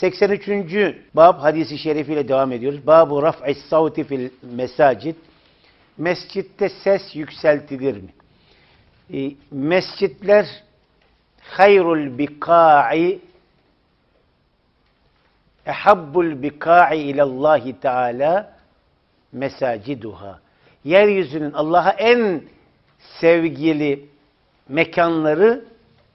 83. bab hadisi şerifiyle devam ediyoruz. Babu raf'is savti fil mesacid. Mescitte ses yükseltilir mi? E, mescitler hayrul bika'i ehabbul bika'i ilallahi teala mesaciduha. Yeryüzünün Allah'a en sevgili mekanları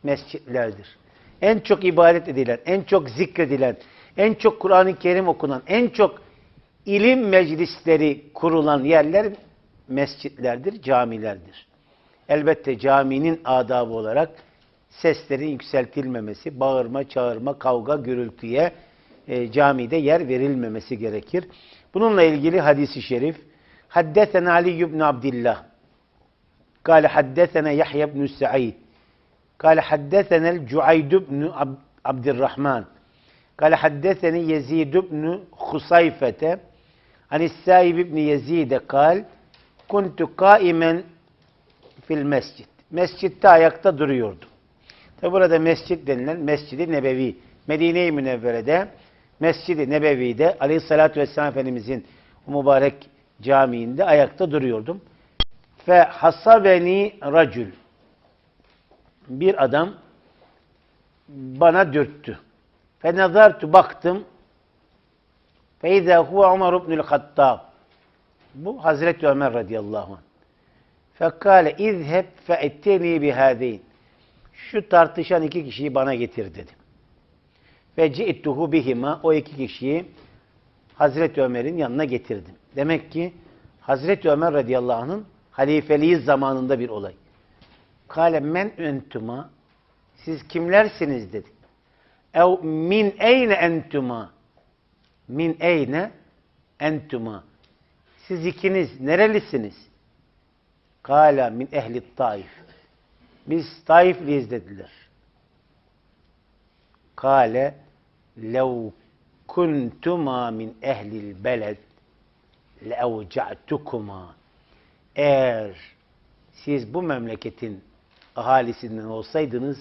mescitlerdir en çok ibadet edilen, en çok zikredilen, en çok Kur'an-ı Kerim okunan, en çok ilim meclisleri kurulan yerler mescitlerdir, camilerdir. Elbette caminin adabı olarak seslerin yükseltilmemesi, bağırma, çağırma, kavga, gürültüye e, camide yer verilmemesi gerekir. Bununla ilgili hadisi şerif Haddeten Ali ibn Abdullah. Kale haddesene Yahya ibn Sa'id قال حدثنا الجعيد بن عبد الرحمن قال حدثني يزيد بن خصيفة عن السائب بن يزيد قال كنت قائما fil mescid. Mescitte ayakta duruyordum. Tabi burada mescit denilen Mescid-i Nebevi. Medine-i Münevvere'de Mescid-i Nebevi'de Aleyhisselatü Vesselam Efendimizin o mübarek camiinde ayakta duruyordum. Fe hasabeni racül. bir adam bana dürttü. Fe nazartu baktım. Fe izâ huve Umar ibnül Hattab. Bu Hazreti Ömer radıyallahu anh. Fekale izheb fe'etteni bihâdeyn. Şu tartışan iki kişiyi bana getir dedi. Ve ci'tuhu bihima. O iki kişiyi Hazreti Ömer'in yanına getirdim. Demek ki Hazreti Ömer radıyallahu anh'ın halifeliği zamanında bir olay. Kale men entuma siz kimlersiniz dedi. Ev min eyne entuma min eyne entuma siz ikiniz nerelisiniz? Kala min ehli taif. Biz Taifliyiz dediler. Kale lev kuntuma min ehlil beled leevca'tukuma. Eğer siz bu memleketin ahalisinden olsaydınız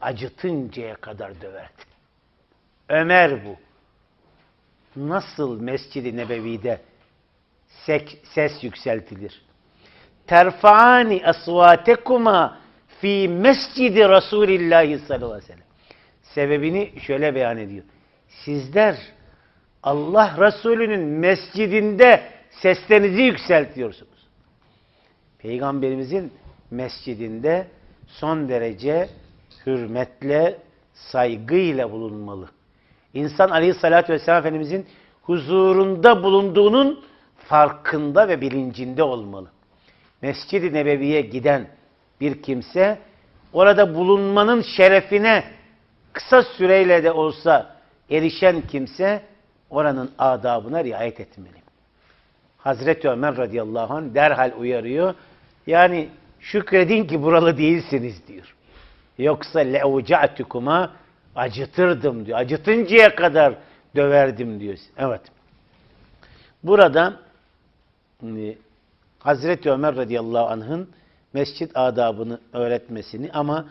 acıtıncaya kadar döverdi. Ömer bu. Nasıl Mescid-i Nebevi'de ses yükseltilir? terfa'ani asvatekuma fi mescidi Resulillahi sallallahu aleyhi ve sellem. Sebebini şöyle beyan ediyor. Sizler Allah Resulü'nün mescidinde seslerinizi yükseltiyorsunuz. Peygamberimizin mescidinde son derece hürmetle, saygıyla bulunmalı. İnsan aleyhissalatü vesselam Efendimizin huzurunda bulunduğunun farkında ve bilincinde olmalı. Mescid-i Nebevi'ye giden bir kimse orada bulunmanın şerefine kısa süreyle de olsa erişen kimse oranın adabına riayet etmeli. Hazreti Ömer radıyallahu anh derhal uyarıyor. Yani şükredin ki buralı değilsiniz diyor. Yoksa le'uca'tukuma acıtırdım diyor. Acıtıncaya kadar döverdim diyor. Evet. Burada Hazreti Ömer radıyallahu anh'ın mescit adabını öğretmesini ama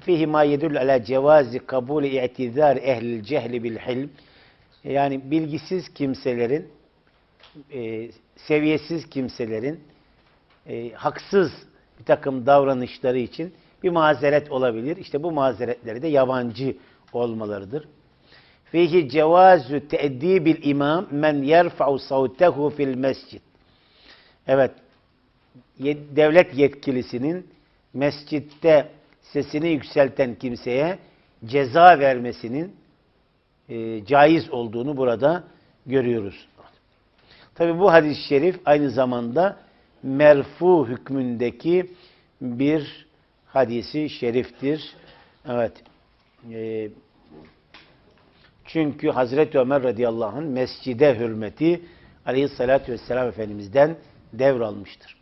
fihi ma yedul ala cevazi kabul i'tizar ehlil cehli bil hilm yani bilgisiz kimselerin e, seviyesiz kimselerin e, haksız bir takım davranışları için bir mazeret olabilir. İşte bu mazeretleri de yabancı olmalarıdır. Fihi cevazu te'dibil imam men yerfa'u savtehu fil mescid. Evet, devlet yetkilisinin mescitte sesini yükselten kimseye ceza vermesinin e, caiz olduğunu burada görüyoruz. Tabi bu hadis-i şerif aynı zamanda merfu hükmündeki bir hadisi şeriftir. Evet. E, çünkü Hazreti Ömer radıyallahu anh mescide hürmeti aleyhissalatü vesselam Efendimiz'den devralmıştır.